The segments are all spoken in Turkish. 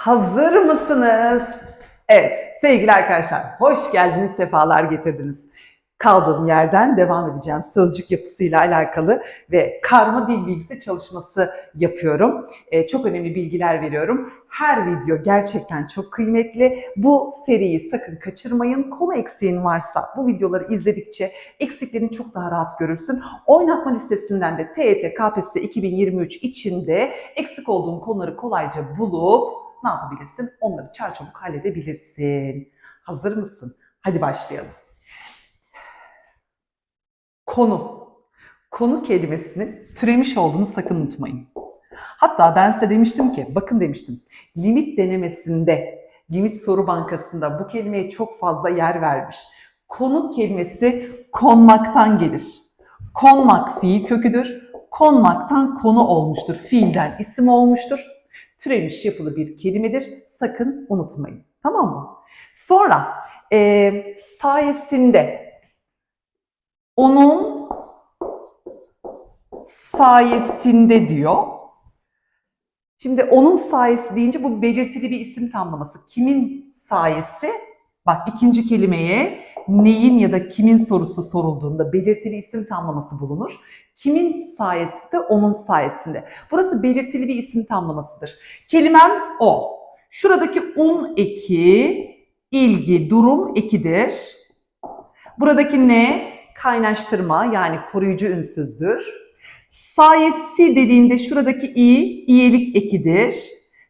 Hazır mısınız? Evet sevgili arkadaşlar hoş geldiniz, sefalar getirdiniz. Kaldığım yerden devam edeceğim. Sözcük yapısıyla alakalı ve karma dil bilgisi çalışması yapıyorum. Ee, çok önemli bilgiler veriyorum. Her video gerçekten çok kıymetli. Bu seriyi sakın kaçırmayın. Konu eksiğin varsa bu videoları izledikçe eksiklerini çok daha rahat görürsün. Oynatma listesinden de TET KPSS 2023 içinde eksik olduğun konuları kolayca bulup ne yapabilirsin? Onları çarçabuk halledebilirsin. Hazır mısın? Hadi başlayalım. Konu. Konu kelimesinin türemiş olduğunu sakın unutmayın. Hatta ben size demiştim ki, bakın demiştim, limit denemesinde, limit soru bankasında bu kelimeye çok fazla yer vermiş. Konu kelimesi konmaktan gelir. Konmak fiil köküdür. Konmaktan konu olmuştur. Fiilden isim olmuştur. Türemiş yapılı bir kelimedir. Sakın unutmayın. Tamam mı? Sonra e, sayesinde onun sayesinde diyor. Şimdi onun sayesi deyince bu belirtili bir isim tamlaması. Kimin sayesi? Bak ikinci kelimeye neyin ya da kimin sorusu sorulduğunda belirtili isim tamlaması bulunur. Kimin sayesi de onun sayesinde. Burası belirtili bir isim tamlamasıdır. Kelimem o. Şuradaki un eki, ilgi, durum ekidir. Buradaki ne? Kaynaştırma yani koruyucu ünsüzdür. Sayesi dediğinde şuradaki i, iyilik ekidir.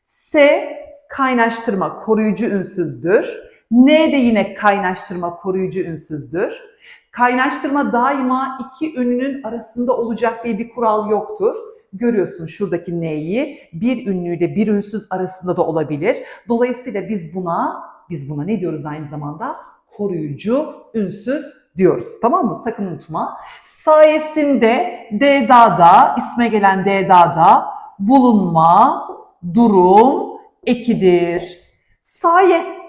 S, kaynaştırma, koruyucu ünsüzdür. N de yine kaynaştırma, koruyucu ünsüzdür. Kaynaştırma daima iki ünlünün arasında olacak diye bir kural yoktur. Görüyorsun şuradaki N'yi bir ünlüyle bir ünsüz arasında da olabilir. Dolayısıyla biz buna, biz buna ne diyoruz aynı zamanda? Koruyucu ünsüz diyoruz. Tamam mı? Sakın unutma. Sayesinde D dağda, isme gelen D dağda bulunma, durum ekidir. Saye,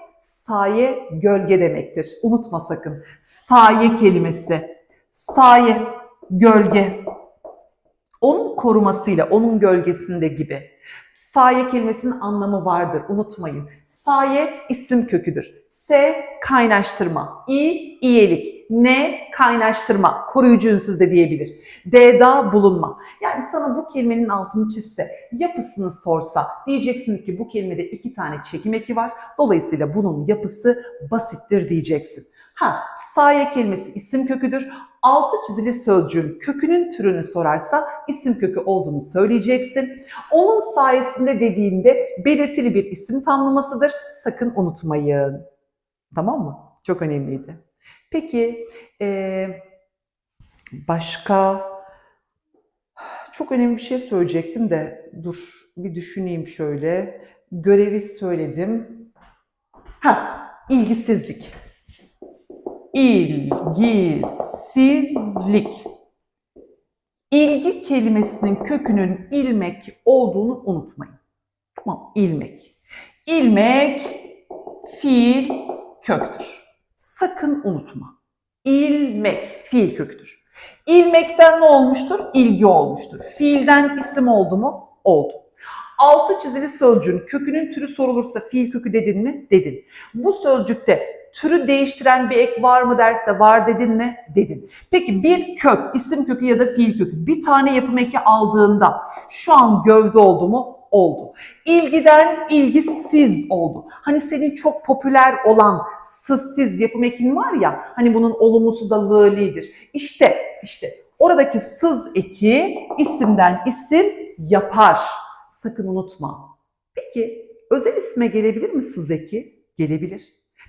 saye gölge demektir. Unutma sakın. Saye kelimesi. Saye, gölge. Onun korumasıyla, onun gölgesinde gibi. Saye kelimesinin anlamı vardır. Unutmayın. Saye isim köküdür. S kaynaştırma. İ iyilik. N kaynaştırma. Koruyucu ünsüz de diyebilir. D da bulunma. Yani sana bu kelimenin altını çizse, yapısını sorsa diyeceksin ki bu kelimede iki tane çekim eki var. Dolayısıyla bunun yapısı basittir diyeceksin. Ha, saye kelimesi isim köküdür. Altı çizili sözcüğün kökünün türünü sorarsa isim kökü olduğunu söyleyeceksin. Onun sayesinde dediğinde belirtili bir isim tamlamasıdır. Sakın unutmayın. Tamam mı? Çok önemliydi. Peki eee, başka çok önemli bir şey söyleyecektim de dur bir düşüneyim şöyle. Görevi söyledim. Ha, ilgisizlik. İlgisizlik. İlgi kelimesinin kökünün ilmek olduğunu unutmayın. Tamam, ilmek. İlmek fiil köktür. Sakın unutma. İlmek fiil köküdür. İlmekten ne olmuştur? İlgi olmuştur. Fiilden isim oldu mu? Oldu. Altı çizili sözcüğün kökünün türü sorulursa fiil kökü dedin mi? Dedin. Bu sözcükte türü değiştiren bir ek var mı derse var dedin mi? Dedin. Peki bir kök, isim kökü ya da fiil kökü bir tane yapım eki aldığında şu an gövde oldu mu? Oldu. İlgiden ilgisiz oldu. Hani senin çok popüler olan sızsiz yapım ekin var ya, hani bunun olumlusu da lığlidir. İşte, işte oradaki sız eki isimden isim yapar. Sakın unutma. Peki özel isme gelebilir mi sız eki? Gelebilir.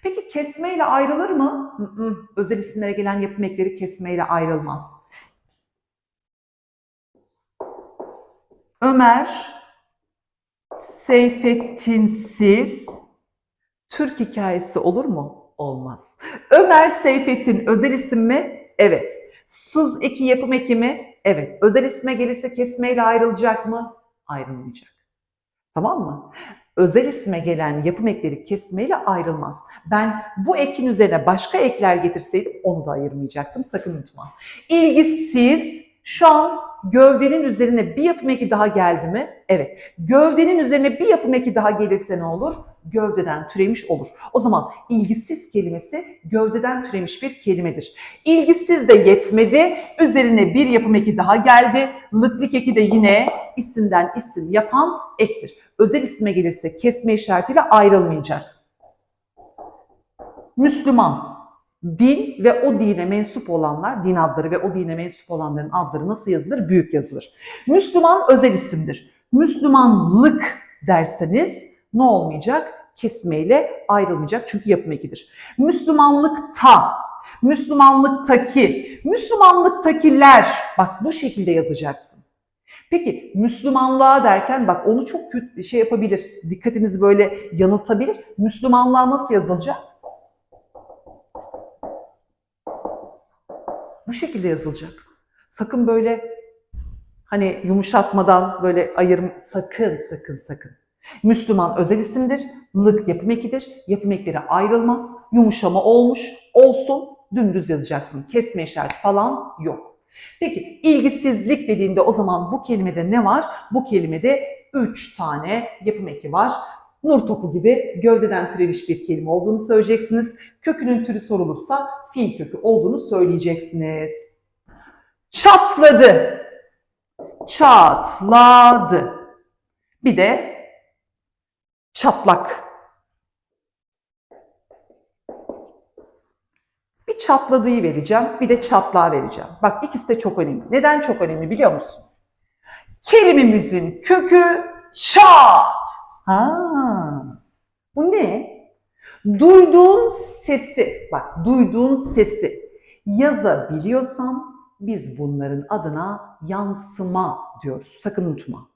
Peki kesmeyle ayrılır mı? Hı hı. Özel isimlere gelen yapım ekleri kesmeyle ayrılmaz. Ömer, Seyfettinsiz Türk hikayesi olur mu? Olmaz. Ömer Seyfettin özel isim mi? Evet. Sız eki yapım eki mi? Evet. Özel isme gelirse kesmeyle ayrılacak mı? Ayrılmayacak. Tamam mı? Özel isme gelen yapım ekleri kesmeyle ayrılmaz. Ben bu ekin üzerine başka ekler getirseydim onu da ayırmayacaktım. Sakın unutma. İlgisiz şu an gövdenin üzerine bir yapım eki daha geldi mi? Evet. Gövdenin üzerine bir yapım eki daha gelirse ne olur? Gövdeden türemiş olur. O zaman ilgisiz kelimesi gövdeden türemiş bir kelimedir. İlgisiz de yetmedi. Üzerine bir yapım eki daha geldi. Lıklık eki de yine isimden isim yapan ektir. Özel isme gelirse kesme işaretiyle ayrılmayacak. Müslüman, din ve o dine mensup olanlar, din adları ve o dine mensup olanların adları nasıl yazılır? Büyük yazılır. Müslüman özel isimdir. Müslümanlık derseniz ne olmayacak? Kesmeyle ayrılmayacak çünkü yapım ekidir. Müslümanlıkta, Müslümanlıktaki, Müslümanlıktakiler bak bu şekilde yazacaksın. Peki Müslümanlığa derken bak onu çok kötü şey yapabilir, dikkatinizi böyle yanıltabilir. Müslümanlığa nasıl yazılacak? Bu şekilde yazılacak. Sakın böyle hani yumuşatmadan böyle ayırım sakın sakın sakın. Müslüman özel isimdir. Lık yapım ekidir. Yapım ekleri ayrılmaz. Yumuşama olmuş, olsun. Dümdüz yazacaksın. Kesme işareti falan yok. Peki ilgisizlik dediğinde o zaman bu kelimede ne var? Bu kelimede 3 tane yapım eki var. Nur topu gibi gövdeden türemiş bir kelime olduğunu söyleyeceksiniz. Kökünün türü sorulursa fiil kökü olduğunu söyleyeceksiniz. Çatladı. Çatladı. Bir de çatlak. Bir çatladığı vereceğim, bir de çatlağı vereceğim. Bak ikisi de çok önemli. Neden çok önemli biliyor musun? Kelimemizin kökü çat. Ha. Bu ne? Duyduğun sesi, bak duyduğun sesi yazabiliyorsam biz bunların adına yansıma diyoruz. Sakın unutma.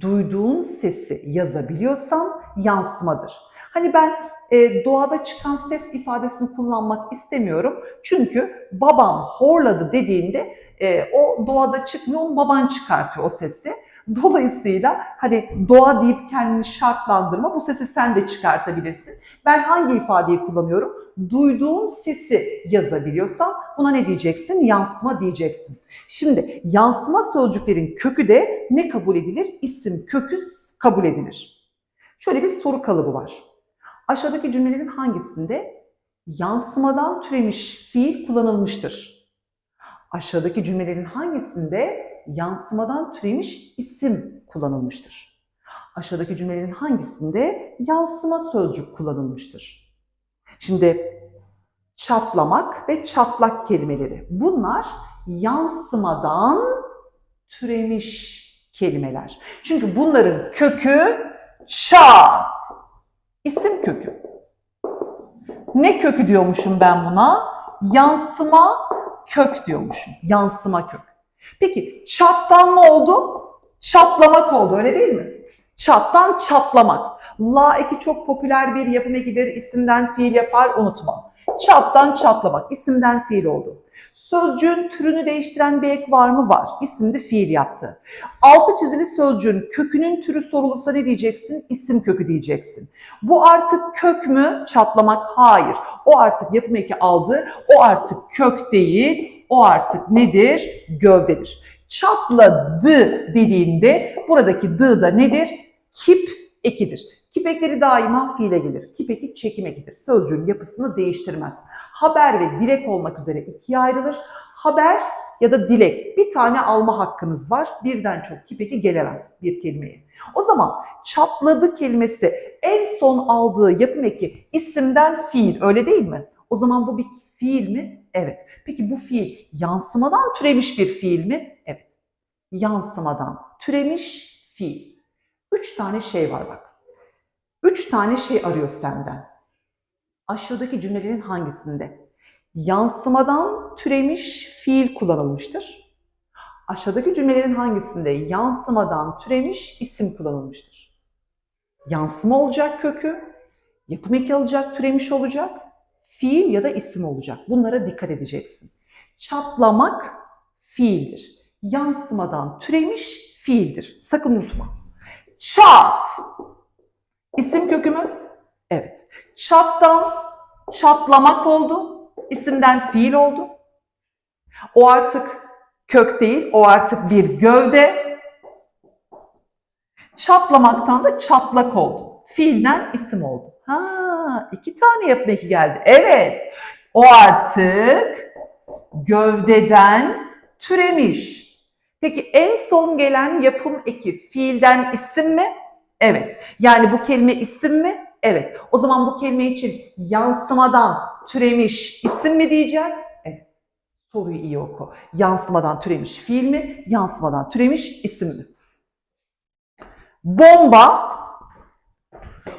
Duyduğun sesi yazabiliyorsan yansımadır. Hani ben e, doğada çıkan ses ifadesini kullanmak istemiyorum. Çünkü babam horladı dediğinde e, o doğada çıkmıyor, baban çıkartıyor o sesi. Dolayısıyla hani doğa deyip kendini şartlandırma, bu sesi sen de çıkartabilirsin. Ben hangi ifadeyi kullanıyorum? Duyduğun sesi yazabiliyorsan buna ne diyeceksin? Yansıma diyeceksin. Şimdi yansıma sözcüklerin kökü de ne kabul edilir? İsim kökü kabul edilir. Şöyle bir soru kalıbı var. Aşağıdaki cümlelerin hangisinde yansımadan türemiş fiil kullanılmıştır? Aşağıdaki cümlelerin hangisinde yansımadan türemiş isim kullanılmıştır? Aşağıdaki cümlelerin hangisinde yansıma sözcük kullanılmıştır? Şimdi çatlamak ve çatlak kelimeleri. Bunlar yansımadan türemiş kelimeler. Çünkü bunların kökü çat. İsim kökü. Ne kökü diyormuşum ben buna? Yansıma kök diyormuşum. Yansıma kök. Peki çattan ne oldu? Çatlamak oldu öyle değil mi? Çattan çatlamak. La eki çok popüler bir yapım ekidir. İsimden fiil yapar unutma. Çattan çatlamak. isimden fiil oldu. Sözcüğün türünü değiştiren bir ek var mı? Var. İsimde fiil yaptı. Altı çizili sözcüğün kökünün türü sorulursa ne diyeceksin? İsim kökü diyeceksin. Bu artık kök mü? Çatlamak? Hayır. O artık yapım eki aldı. O artık kök değil. O artık nedir? Gövdedir. Çatladı dediğinde buradaki dı da nedir? Kip ekidir. Kip ekleri daima fiile gelir. Kip eki çekim ekidir. Sözcüğün yapısını değiştirmez. Haber ve dilek olmak üzere ikiye ayrılır. Haber ya da dilek bir tane alma hakkınız var. Birden çok kip eki gelemez bir kelimeye. O zaman çatladı kelimesi en son aldığı yapım eki isimden fiil öyle değil mi? O zaman bu bir fiil mi? Evet. Peki bu fiil yansımadan türemiş bir fiil mi? Evet. Yansımadan türemiş fiil. Üç tane şey var bak. Üç tane şey arıyor senden. Aşağıdaki cümlelerin hangisinde? Yansımadan türemiş fiil kullanılmıştır. Aşağıdaki cümlelerin hangisinde yansımadan türemiş isim kullanılmıştır? Yansıma olacak kökü, yapım eki alacak, türemiş olacak, fiil ya da isim olacak. Bunlara dikkat edeceksin. Çatlamak fiildir. Yansımadan türemiş fiildir. Sakın unutma. Çat. İsim kökü mü? Evet. Çattan çatlamak oldu. İsimden fiil oldu. O artık Kök değil, o artık bir gövde. Çatlamaktan da çatlak oldu. Fiilden isim oldu. Ha, iki tane yapım eki geldi. Evet, o artık gövdeden türemiş. Peki en son gelen yapım eki fiilden isim mi? Evet. Yani bu kelime isim mi? Evet. O zaman bu kelime için yansımadan türemiş isim mi diyeceğiz? Evet. Soruyu iyi oku. Yansımadan türemiş fiil mi? Yansımadan türemiş isim mi? Bomba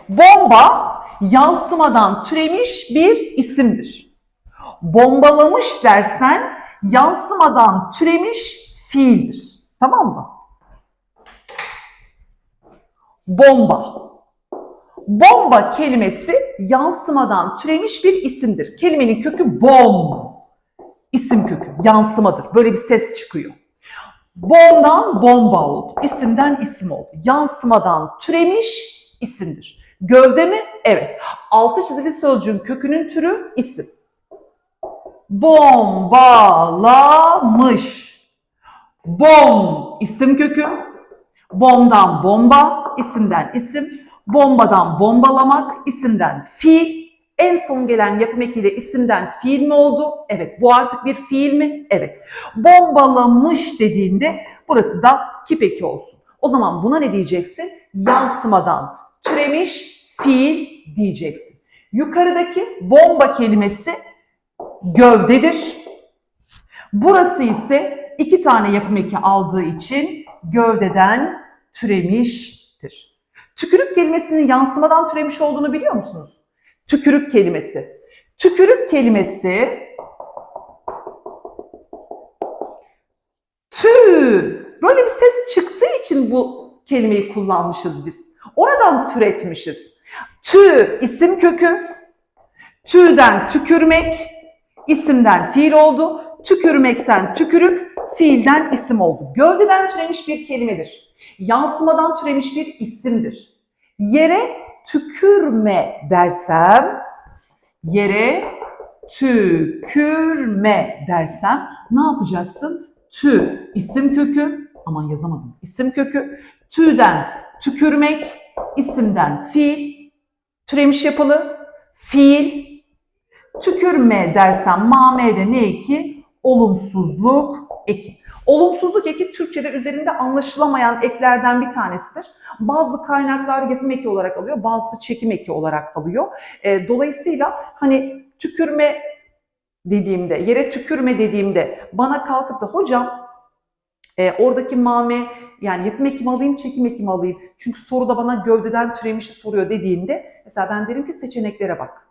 Bomba yansımadan türemiş bir isimdir. Bombalamış dersen yansımadan türemiş fiildir. Tamam mı? Bomba. Bomba kelimesi yansımadan türemiş bir isimdir. Kelimenin kökü bom. İsim kökü, yansımadır. Böyle bir ses çıkıyor. Bomdan bomba oldu. İsimden isim oldu. Yansımadan türemiş isimdir. Gövde mi? Evet. Altı çizili sözcüğün kökünün türü isim. Bombalamış. Bom isim kökü. Bomdan bomba, isimden isim. Bombadan bombalamak, isimden fiil. En son gelen yapım ekiyle isimden fiil mi oldu? Evet. Bu artık bir fiil mi? Evet. Bombalamış dediğinde burası da kip eki olsun. O zaman buna ne diyeceksin? Yansımadan türemiş fiil diyeceksin. Yukarıdaki bomba kelimesi gövdedir. Burası ise iki tane yapım eki aldığı için gövdeden türemiştir. Tükürük kelimesinin yansımadan türemiş olduğunu biliyor musunuz? Tükürük kelimesi. Tükürük kelimesi tü böyle bir ses çıktığı için bu kelimeyi kullanmışız biz. Oradan türetmişiz. Tü isim kökü, tüden tükürmek, isimden fiil oldu. Tükürmekten tükürük, fiilden isim oldu. Gövdeden türemiş bir kelimedir. Yansımadan türemiş bir isimdir. Yere tükürme dersem, yere tükürme dersem ne yapacaksın? Tü isim kökü, aman yazamadım, isim kökü, tüden tükürmek, isimden fiil, türemiş yapılı, fiil, tükürme dersem mamede ne eki? Olumsuzluk eki. Olumsuzluk eki Türkçe'de üzerinde anlaşılamayan eklerden bir tanesidir. Bazı kaynaklar yapım eki olarak alıyor, bazısı çekim eki olarak alıyor. E, dolayısıyla hani tükürme dediğimde, yere tükürme dediğimde bana kalkıp da hocam e, oradaki mame yani yapım ekimi alayım, çekim ekimi alayım. Çünkü soruda bana gövdeden türemiş soruyor dediğinde mesela ben derim ki seçeneklere bak.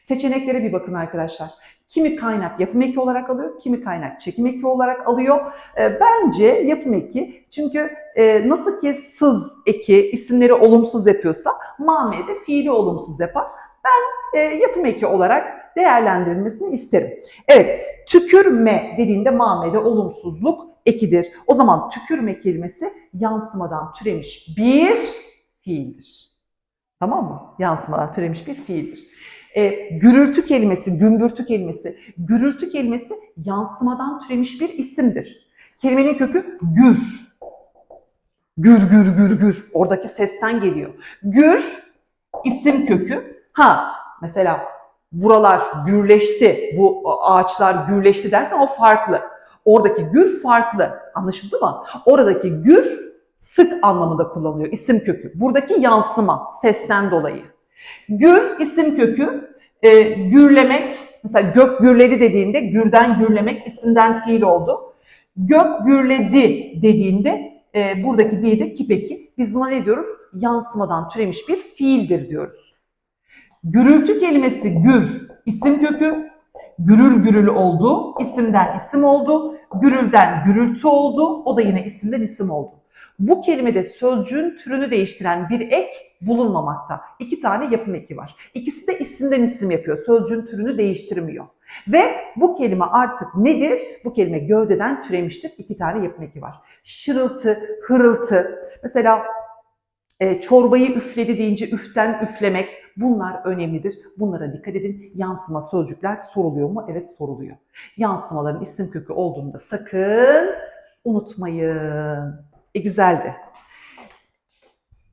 Seçeneklere bir bakın arkadaşlar. Kimi kaynak yapım eki olarak alıyor, kimi kaynak çekim eki olarak alıyor. E, bence yapım eki çünkü e, nasıl ki sız eki isimleri olumsuz yapıyorsa mame de fiili olumsuz yapar. Ben e, yapım eki olarak değerlendirilmesini isterim. Evet, tükürme dediğinde mamede olumsuzluk ekidir. O zaman tükürme kelimesi yansımadan türemiş bir fiildir. Tamam mı? Yansımadan türemiş bir fiildir. E, gürültü kelimesi, gümbürtü kelimesi, gürültü kelimesi yansımadan türemiş bir isimdir. Kelimenin kökü gür. Gür gür gür gür. Oradaki sesten geliyor. Gür isim kökü. Ha mesela buralar gürleşti, bu ağaçlar gürleşti dersen o farklı. Oradaki gür farklı. Anlaşıldı mı? Oradaki gür sık anlamında kullanılıyor. isim kökü. Buradaki yansıma sesten dolayı. Gür isim kökü e, gürlemek. Mesela gök gürledi dediğinde gürden gürlemek isimden fiil oldu. Gök gürledi dediğinde e, buradaki diye de kipeki. Biz buna ne diyoruz? Yansımadan türemiş bir fiildir diyoruz. Gürültü kelimesi gür isim kökü. Gürül gürül oldu. isimden isim oldu. Gürülden gürültü oldu. O da yine isimden isim oldu. Bu kelimede sözcüğün türünü değiştiren bir ek bulunmamakta. İki tane yapım eki var. İkisi de isimden isim yapıyor. Sözcüğün türünü değiştirmiyor. Ve bu kelime artık nedir? Bu kelime gövdeden türemiştir. İki tane yapım eki var. Şırıltı, hırıltı. Mesela e, çorbayı üfledi deyince üften üflemek. Bunlar önemlidir. Bunlara dikkat edin. Yansıma sözcükler soruluyor mu? Evet soruluyor. Yansımaların isim kökü olduğunu da sakın unutmayın. E güzeldi.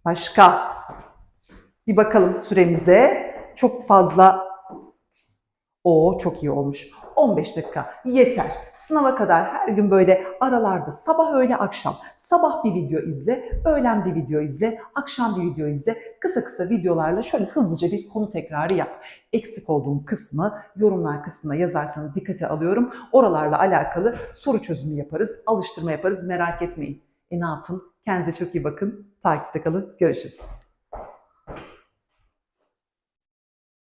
Başka? Bir bakalım süremize. Çok fazla o çok iyi olmuş. 15 dakika yeter. Sınava kadar her gün böyle aralarda sabah öğle akşam sabah bir video izle, öğlen bir video izle, akşam bir video izle. Kısa kısa videolarla şöyle hızlıca bir konu tekrarı yap. Eksik olduğum kısmı yorumlar kısmına yazarsanız dikkate alıyorum. Oralarla alakalı soru çözümü yaparız, alıştırma yaparız merak etmeyin. E ne yapın? Kendinize çok iyi bakın. Takipte kalın. Görüşürüz.